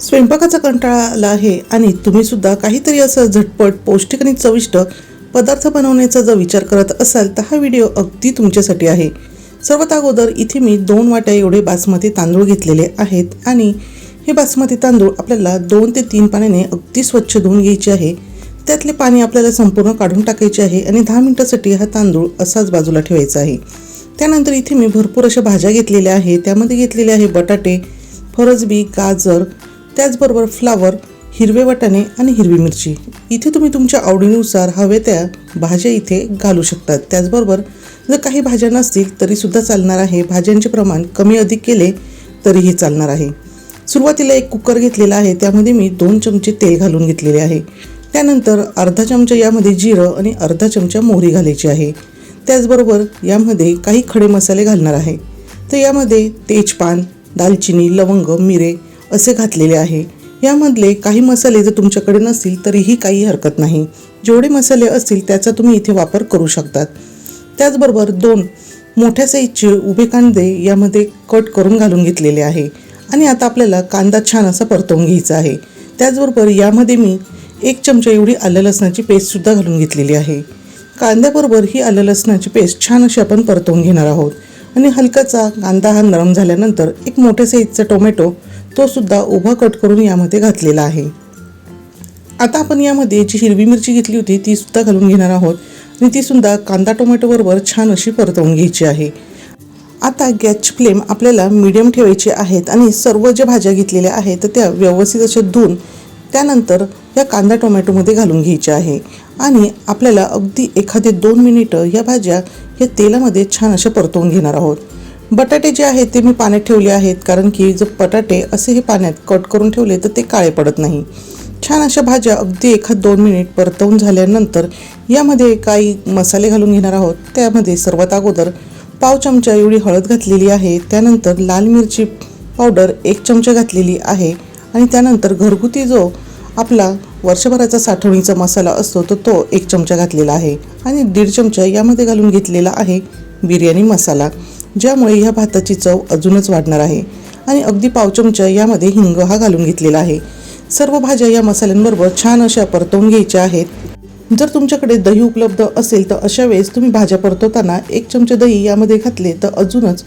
स्वयंपाकाचा कंटाळा आला आहे आणि तुम्ही सुद्धा काहीतरी असं झटपट पौष्टिक आणि चविष्ट पदार्थ बनवण्याचा जर विचार करत असाल तर हा व्हिडिओ अगदी तुमच्यासाठी आहे. सर्वात अगोदर इथे मी दोन वाट्या एवढे बासमती तांदूळ घेतलेले आहेत आणि हे बासमती तांदूळ आपल्याला दोन ते तीन पाण्याने अगदी स्वच्छ धुवून घ्यायचे आहे. त्यातले पाणी आपल्याला संपूर्ण काढून टाकायचे आहे आणि दहा मिनटासाठी हा तांदूळ असाच बाजूला ठेवायचा आहे. त्यानंतर इथे मी भरपूर अशा भाज्या घेतलेल्या आहे त्यामध्ये घेतलेले आहे बटाटे फरसबी गाजर त्याचबरोबर फ्लावर हिरवे वाटाणे आणि हिरवी मिरची. इथे तुम्ही तुमच्या आवडीनुसार हवे त्या भाज्या इथे घालू शकतात. त्याचबरोबर जर काही भाज्या नसतील तरीसुद्धा चालणार आहे. भाज्यांचे प्रमाण कमी अधिक केले तरीही चालणार आहे. सुरुवातीला एक कुकर घेतलेला आहे. त्यामध्ये मी दोन चमचे तेल घालून घेतलेले आहे. त्यानंतर अर्धा चमचा यामध्ये जिरं आणि अर्धा चमचा मोहरी घालायची आहे. त्याचबरोबर यामध्ये काही खडे मसाले घालणार आहे. तर यामध्ये तेजपान दालचिनी लवंग मिरे असे घातलेले आहे. यामधले काही मसाले जर तुमच्याकडे नसतील तरीही काही हरकत नाही. जेवढे मसाले असतील त्याचा तुम्ही इथे वापर करू शकतात. त्याचबरोबर दोन मोठ्या साईजचे उभे कांदे यामध्ये कट करून घालून घेतलेले आहे. आणि आता आपल्याला कांदा छान असा परतवून घ्यायचा आहे. त्याचबरोबर यामध्ये मी एक चमचा एवढी आलं लसणाची पेस्टसुद्धा घालून घेतलेली आहे. कांद्याबरोबर ही आलं लसणाची पेस्ट छान अशी आपण परतवून घेणार आहोत. आणि हलकाचा कांदा हा नरम झाल्यानंतर एक मोठ्या साईजचा टोमॅटो तो सुद्धा उभा कट करून यामध्ये घातलेला आहे. आता आपण यामध्ये जी हिरवी मिरची घेतली होती ती सुद्धा घालून घेणार आहोत आणि ती सुद्धा कांदा टोमॅटो बरोबर छान अशी परतवून घ्यायची आहे. आता गॅसची फ्लेम आपल्याला मीडियम ठेवायची आहेत आणि सर्व ज्या भाज्या घेतलेल्या आहेत तर त्या व्यवस्थित अशा धुवून त्यानंतर या कांदा टोमॅटोमध्ये घालून घ्यायच्या आहे. आणि आपल्याला अगदी एखादे दोन मिनिटं या भाज्या या तेलामध्ये छान अशा परतवून घेणार आहोत. बटाटे जे आहेत ते मी पाण्यात ठेवले आहेत कारण की जर बटाटे असे हे पाण्यात कट करून ठेवले तर ते काळे पडत नाही. छान अशा भाज्या अगदी एखाद दोन मिनिट परतवून झाल्यानंतर यामध्ये काही मसाले घालून घेणार आहोत. त्यामध्ये सर्वात अगोदर पाव चमचा एवढी हळद घातलेली आहे त्यानंतर लाल मिरची पावडर एक चमचा घातलेली आहे आणि त्यानंतर घरगुती जो आपला वर्षभराचा साठवणीचा मसाला असतो तर तो एक चमचा घातलेला आहे. आणि दीड चमचा यामध्ये घालून घेतलेला आहे बिर्याणी मसाला. ज्यामुळे ह्या भाताची चव अजूनच वाढणार आहे. आणि अगदी पाव चमचा यामध्ये हिंग हा घालून घेतलेला आहे. सर्व भाज्या या मसाल्यांबरोबर छान अशा परतवून घ्यायच्या आहेत. जर तुमच्याकडे दही उपलब्ध असेल तर अशा वेळेस तुम्ही भाज्या परतवताना एक चमचे दही यामध्ये घातले तर अजूनच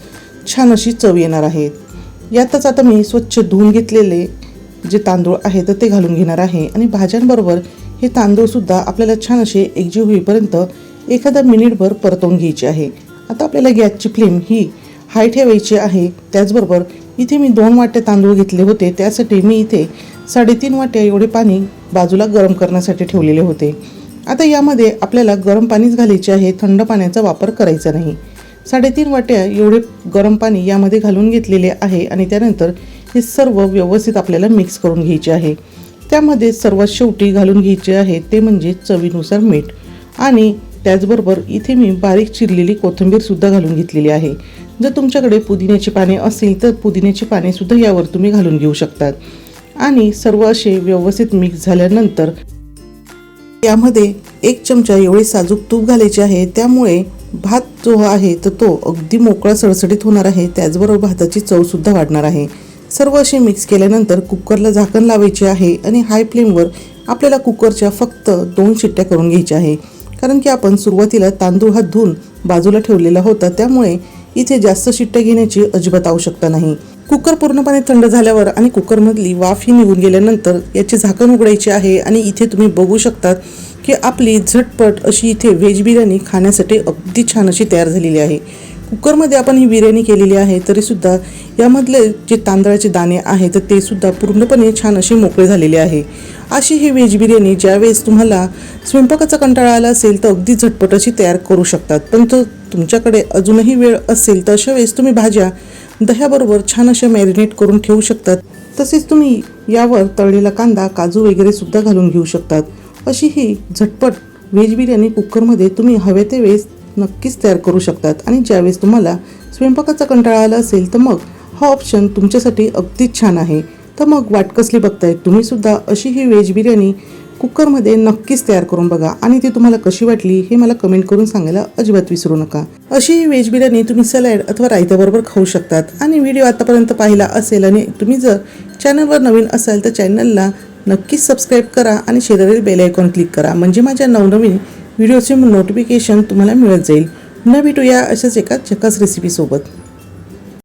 छान अशी चव येणार आहेत यातच आता मी स्वच्छ धुवून घेतलेले जे तांदूळ आहे तर ते घालून घेणार आहे. आणि भाज्यांबरोबर हे तांदूळसुद्धा आपल्याला छान असे एकजीव होईपर्यंत एखादा मिनिटभर परतवून घ्यायचे आहे. आता आपल्याला गॅसची फ्लेम ही हाय ठेवायची आहे. त्याचबरोबर इथे मी दोन वाट्या तांदूळ घेतले होते. त्यासाठी मी इथे साडेतीन वाट्या एवढे पाणी बाजूला गरम करण्यासाठी ठेवलेले होते. आता यामध्ये आपल्याला गरम पाणीच घालायचे आहे. थंड पाण्याचा वापर करायचा नाही. साडेतीन वाट्या एवढे गरम पाणी यामध्ये घालून घेतलेले आहे आणि त्यानंतर हे सर्व व्यवस्थित आपल्याला मिक्स करून घ्यायचे आहे. त्यामध्ये सर्वात शेवटी घालून घ्यायचे आहे ते म्हणजे चवीनुसार मीठ आणि त्याचबरोबर इथे मी बारीक चिरलेली कोथिंबीरसुद्धा घालून घेतलेली आहे. जर तुमच्याकडे पुदिन्याची पाने असतील तर पुदिन्याची पानेसुद्धा यावर तुम्ही घालून घेऊ शकतात. आणि सर्व असे व्यवस्थित मिक्स झाल्यानंतर यामध्ये एक चमचा एवढे साजूक तूप घालायचे आहे. त्यामुळे भात जो आहे तर तो अगदी मोकळा सडसडीत होणार आहे. त्याचबरोबर भाताची चवसुद्धा वाढणार आहे. सर्व असे मिक्स केल्यानंतर कुकरला झाकण लावायचे आहे आणि हाय फ्लेमवर आपल्याला कुकरच्या फक्त दोन शिट्ट्या करून घ्यायच्या आहे. कारण की आपण सुरुवातीला तांदूळ हा धुवून बाजूला ठेवलेला होता त्यामुळे इथे जास्त शिट्ट्या घेण्याची अजिबात आवश्यकता नाही. कुकर पूर्णपणे थंड झाल्यावर आणि कुकरमधली वाफ ही निघून गेल्यानंतर याचे झाकण उघडायची आहे आणि इथे तुम्ही बघू शकतात की आपली झटपट अशी इथे व्हेज बिर्याणी खाण्यासाठी अगदी छान अशी तयार झालेली आहे. कुकरमध्ये आपण ही बिर्याणी केलेली आहे तरीसुद्धा यामधले जे तांदळाचे दाणे आहेत तर ते सुद्धा पूर्णपणे छान असे मोकळे झालेले आहे. अशी ही व्हेज बिर्याणी ज्यावेळेस तुम्हाला स्वयंपाकाचा कंटाळा आला असेल तर अगदी झटपट अशी तयार करू शकतात. पण तो तुमच्याकडे अजूनही वेळ असेल तर अशा वेळेस तुम्ही भाज्या दह्याबरोबर छान अशा मॅरिनेट करून ठेवू शकतात. तसेच तुम्ही यावर तळलेला कांदा काजू वगैरे सुद्धा घालून घेऊ शकतात. अशी ही झटपट व्हेज बिर्याणी कुकरमध्ये तुम्ही हवे ते वेळेस नक्कीच तयार करू शकतात. आणि ज्यावेळेस तुम्हाला स्वयंपाकाचा कंटाळा आला असेल तर मग हा ऑप्शन तुमच्यासाठी अगदीच छान आहे. तर मग वाट कसली बघताय? तुम्हीसुद्धा अशी ही व्हेज बिर्याणी कुकरमध्ये नक्कीच तयार करून बघा. आणि ती तुम्हाला कशी वाटली हे मला कमेंट करून सांगायला अजिबात विसरू नका. अशी ही व्हेज बिर्याणी तुम्ही सलॅड अथवा रायत्याबरोबर खाऊ शकतात. आणि व्हिडिओ आतापर्यंत पाहिला असेल आणि तुम्ही जर चॅनलवर नवीन असाल तर चॅनलला नक्कीच सबस्क्राईब करा आणि शेजारील बेल आयकॉन क्लिक करा. म्हणजे माझ्या नवनवीन व्हिडिओचे नोटिफिकेशन तुम्हाला मिळत जाईल. पुन्हा भेटूया अशाच एका चकास रेसिपीसोबत